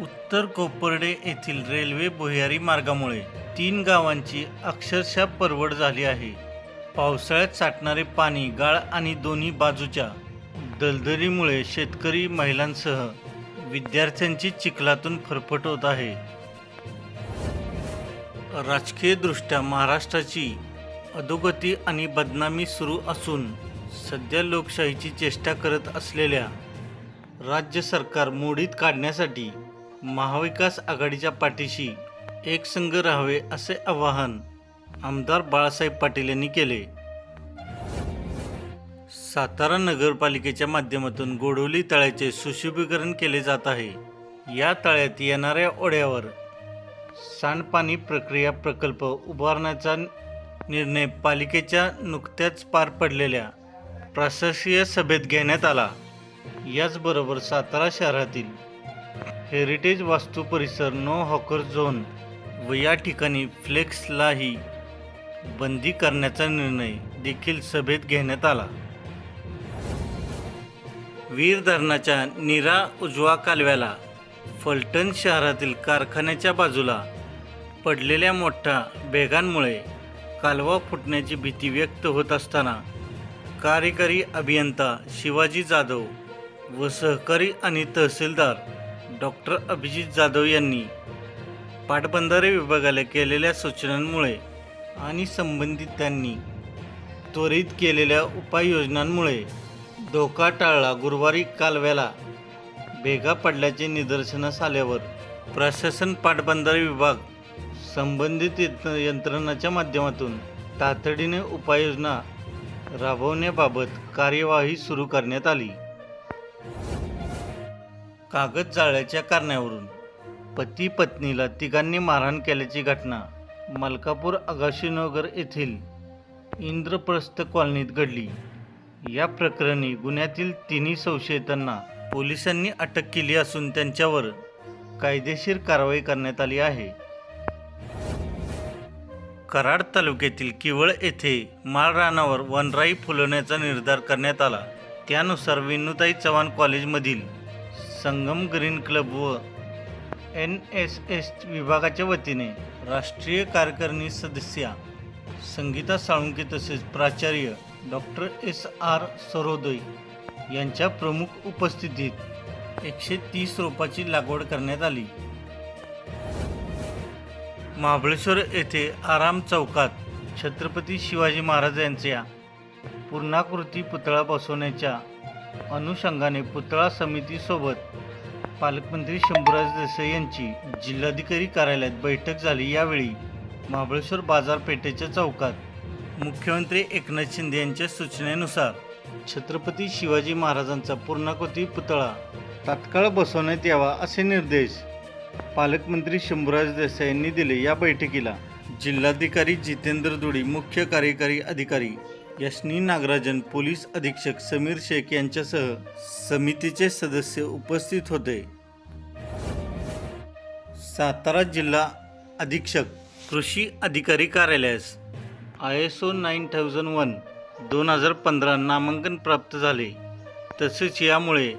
उत्तर कोपर्डे येथील रेल्वे भुयारी मार्गामुळे तीन गावांची अक्षरशः परवड झाली आहे. पावसाळ्यात साठणारे पाणी गाळ आणि दोन्ही बाजूच्या दलदलीमुळे शेतकरी महिलांसह विद्यार्थ्यांची चिखलातून फरफट होत आहे. राजकीयदृष्ट्या महाराष्ट्राची अधोगती आणि बदनामी सुरू असून सध्या लोकशाहीची चेष्टा करत असलेल्या राज्य सरकार मोडीत काढण्यासाठी महाविकास आघाडीच्या पाठीशी एकसंघ राहावे असे आवाहन आमदार बाळासाहेब पाटील यांनी केले. सातारा नगरपालिकेच्या माध्यमातून गोडवली तळ्याचे सुशोभीकरण केले जात आहे. या तळ्यात येणाऱ्या ओढ्यावर सांडपाणी प्रक्रिया प्रकल्प उभारण्याचा निर्णय पालिकेच्या नुकत्याच पार पडलेल्या प्रशासकीय सभेत घेण्यात आला. याचबरोबर सातारा शहरातील हेरिटेज वास्तू परिसर नो हॉकर झोन व या ठिकाणी फ्लेक्सलाही बंदी करण्याचा निर्णय देखील सभेत घेण्यात आला. वीर धरणाच्या निरा उजवा कालव्याला फलटण शहरातील कारखान्याच्या बाजूला पडलेल्या मोठ्या बेगांमुळे कालवा फुटण्याची भीती व्यक्त होत असताना कार्यकारी अभियंता शिवाजी जाधव व सहकारी आणि तहसीलदार डॉक्टर अभिजित जाधव यांनी पाटबंधारे विभागाला केलेल्या सूचनांमुळे आणि संबंधितांनी त्वरित केलेल्या उपाययोजनांमुळे धोका टाळला. गुरुवारी कालव्याला भेगा पडल्याचे निदर्शनास आल्यावर प्रशासन पाटबंधारे विभाग संबंधित यंत्र- यंत्रणाच्या माध्यमातून तातडीने उपाययोजना राबवण्याबाबत कार्यवाही सुरू करण्यात आली. कागद जाळल्याच्या कारणावरून पती पत्नीला तिघांनी मारहाण केल्याची घटना मलकापूर आगाशीनगर येथील इंद्रप्रस्थ कॉलनीत घडली. या प्रकरणी गुन्ह्यातील तिन्ही संशयितांना पोलिसांनी अटक केली असून त्यांच्यावर कायदेशीर कारवाई करण्यात आली आहे. कराड तालुक्यातील किवळ येथे माळरानावर वनराई फुलवण्याचा निर्धार करण्यात आला. त्यानुसार विनुताई चव्हाण कॉलेजमधील संगम ग्रीन क्लब व एन एस एस विभागाच्या वतीने राष्ट्रीय कार्यकारिणी सदस्या संगीता साळुंके तसेच प्राचार्य डॉक्टर एस आर सरोदय यांच्या प्रमुख उपस्थितीत एकशे तीस रोपाची लागवड करण्यात आली. महाबळेश्वर येथे आराम चौकात छत्रपती शिवाजी महाराज यांच्या पूर्णाकृती पुतळा बसवण्याच्या अनुषंगाने पुतळा समितीसोबत पालकमंत्री शंभूराज देसाई यांची जिल्हाधिकारी कार्यालयात बैठक झाली. यावेळी महाबळेश्वर बाजारपेठेच्या चौकात मुख्यमंत्री एकनाथ शिंदे यांच्या सूचनेनुसार छत्रपती शिवाजी महाराजांचा पूर्णाकृती पुतळा तात्काळ बसवण्यात यावा असे निर्देश पालकमंत्री शंभूराज देसाई यांनी दिले. या बैठकीला जिल्हाधिकारी जितेंद्र दुडी मुख्य कार्यकारी अधिकारी यशनी नागराजन पोलीस अधीक्षक समीर शेख यांच्यासह समितीचे सदस्य उपस्थित होते. सातारा जिल्हा अधीक्षक कृषी अधिकारी कार्यालयास I S O nine thousand one दोन हजार पंधरा नामांकन प्राप्त झाले. तसेच यामुळे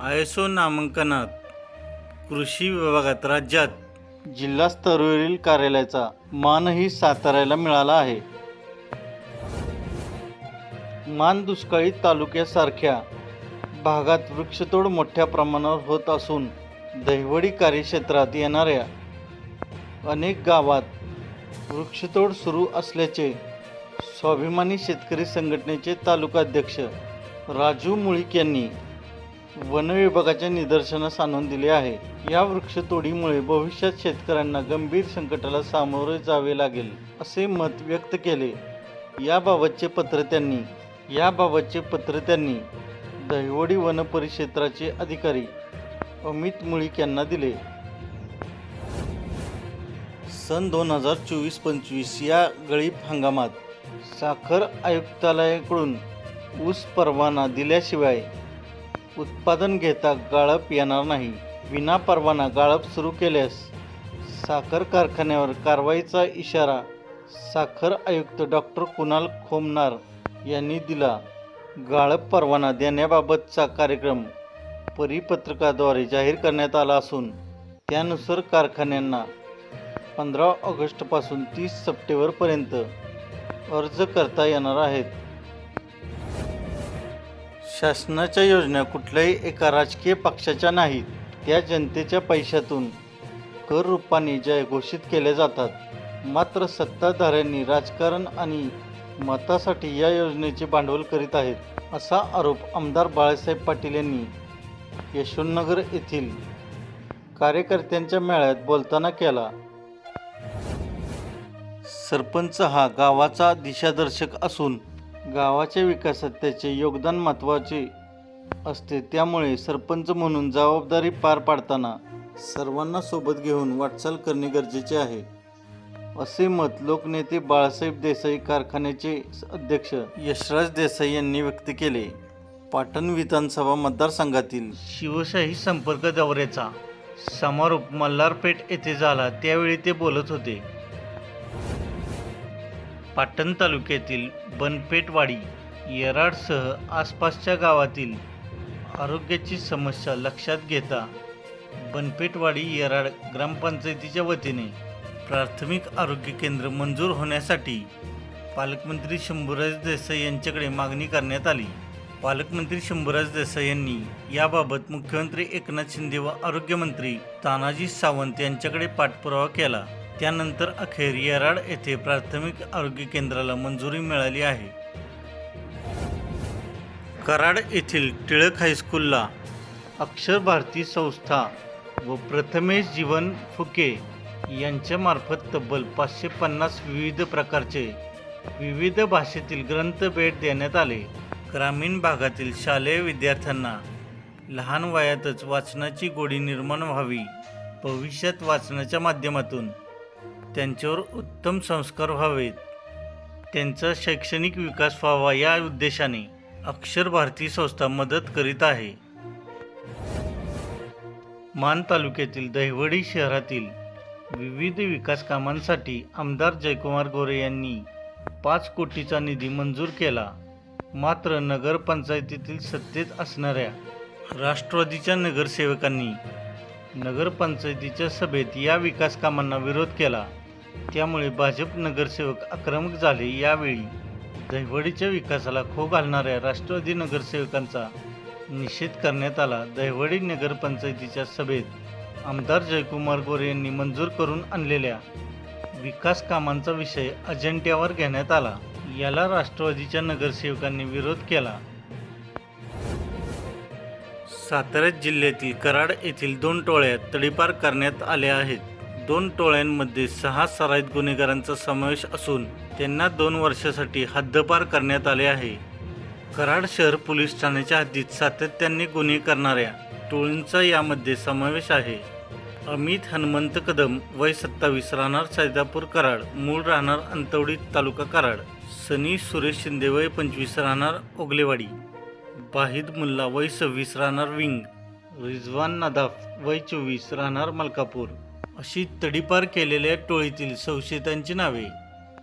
आय एस ओ नामांकनात कृषी विभागात राज्यात जिल्हास्तरावरील कार्यालयाचा मानही साताऱ्याला मिळाला आहे. मान दुष्काळी तालुक्यासारख्या भागात वृक्षतोड मोठ्या प्रमाणावर होत असून दहिवडी कार्यक्षेत्रात येणाऱ्या अनेक गावात वृक्षतोड सुरू असल्याचे स्वाभिमानी शेतकरी संघटनेचे तालुकाध्यक्ष राजू मुळीक यांनी वन विभागाच्या निदर्शनास आणून दिले आहे. या वृक्षतोडीमुळे भविष्यात शेतकऱ्यांना गंभीर संकटाला सामोरे जावे लागेल असे मत व्यक्त केले. याबाबतचे पत्र त्यांनी याबाबतचे पत्र त्यांनी दहिवडी वनपरिक्षेत्राचे अधिकारी अमित मुळीक यांना दिले. सन दोन हजार चोवीस पंचवीस या गळीप हंगामात साखर आयुक्तालयाकडून ऊस परवाना दिल्याशिवाय उत्पादन घेता गाळप येणार नाही. विना परवाना गाळप सुरू केल्यास साखर कारखान्यावर कारवाईचा इशारा साखर आयुक्त डॉक्टर कुणाल खोमनार यांनी दिला. गाळप परवाना देण्याबाबतचा कार्यक्रम परिपत्रकाद्वारे जाहीर करण्यात आला असून त्यानुसार कारखान्यांना पंधरा ऑगस्टपासून तीस सप्टेंबरपर्यंत अर्ज करता येणार आहेत. शासनाच्या योजना कुठल्याही एका राजकीय पक्षाच्या नाहीत. त्या जनतेच्या पैशातून कर रूपाने ज्या घोषित केल्या जातात. मात्र सत्ताधाऱ्यांनी राजकारण आणि मतासाठी या योजनेचे भांडवल करीत आहेत असा आरोप आमदार बाळासाहेब पाटील यांनी यशवंतनगर येथील कार्यकर्त्यांच्या मेळ्यात बोलताना केला. सरपंच हा गावाचा दिशादर्शक असून गावाच्या विकासात त्याचे योगदान महत्त्वाचे असते. त्यामुळे सरपंच म्हणून जबाबदारी पार पाडताना सर्वांना सोबत घेऊन वाटचाल करणे गरजेचे आहे. असे मत लोकनेते बाळासाहेब देसाई कारखान्याचे अध्यक्ष यशराज देसाई यांनी व्यक्त केले. पाटण विधानसभा मतदारसंघातील शिवशाही संपर्क दौऱ्याचा समारोप मल्हारपेठ येथे झाला त्यावेळी ते बोलत होते. पाटण तालुक्यातील बनपेटवाडी येराडसह आसपासच्या गावातील आरोग्याची समस्या लक्षात घेता बनपेटवाडी येराड ग्रामपंचायतीच्या वतीने प्राथमिक आरोग्य केंद्र मंजूर होण्यासाठी पालकमंत्री शंभूराज देसाई यांच्याकडे मागणी करण्यात आली. पालकमंत्री शंभूराज देसाई यांनी याबाबत मुख्यमंत्री एकनाथ शिंदे व आरोग्यमंत्री तानाजी सावंत यांच्याकडे पाठपुरावा केला. त्यानंतर अखेर येराड येथे प्राथमिक आरोग्य केंद्राला मंजुरी मिळाली आहे. कराड येथील टिळक हायस्कूलला अक्षर भारती संस्था व प्रथमेश जीवन फुके यांच्यामार्फत तब्बल पाचशे पन्नास विविध प्रकारचे विविध भाषेतील ग्रंथ भेट देण्यात आले. ग्रामीण भागातील शालेय विद्यार्थ्यांना लहान वयातच वाचनाची गोडी निर्माण व्हावी भविष्यात वाचनाच्या माध्यमातून त्यांच्यावर उत्तम संस्कार व्हावेत. त्यांचा शैक्षणिक विकास व्हावा या उद्देशाने अक्षर भारती संस्था मदत करीत आहे. मान तालुक्यातील दहिवडी शहरातील विविध विकास कामांसाठी आमदार जयकुमार गोरे यांनी पाच कोटीचा निधी मंजूर केला. मात्र नगरपंचायतीतील सत्तेत असणाऱ्या राष्ट्रवादीच्या नगरसेवकांनी नगरपंचायतीच्या सभेत या विकास कामांना विरोध केला. त्यामुळे भाजप नगरसेवक आक्रमक झाले. यावेळी दहिवडीच्या विकासाला खो घालणाऱ्या राष्ट्रवादी नगरसेवकांचा निषेध करण्यात आला. दहिवडी नगरपंचायतीच्या सभेत आमदार जयकुमार गोरे यांनी मंजूर करून आणलेल्या विकास कामांचा विषय अजेंट्यावर घेण्यात आला. याला राष्ट्रवादीच्या नगरसेवकांनी विरोध केला. सातारा जिल्ह्यातील कराड येथील दोन टोळ्या तडीपार करण्यात आल्या आहेत. दोन टोळ्यांमध्ये सहा सराईत गुन्हेगारांचा समावेश असून त्यांना दोन वर्षासाठी हद्दपार करण्यात आले आहे. कराड शहर पोलीस ठाण्याच्या हद्दीत सातत्याने गुन्हे करणाऱ्या टोळींचा यामध्ये समावेश आहे. अमित हनुमंत कदम वय सत्तावीस राहणार सैदापूर कराड मूळ राहणार अंतवडी तालुका कराड. सनी सुरेश शिंदे वय पंचवीस राहणार ओगलेवाडी. बाहिद मुल्ला वय सव्वीस राहणार विंग. रिजवान नदाफ वय चोवीस राहणार मलकापूर. अशी तडीपार केलेल्या टोळीतील संशयितांची नावे.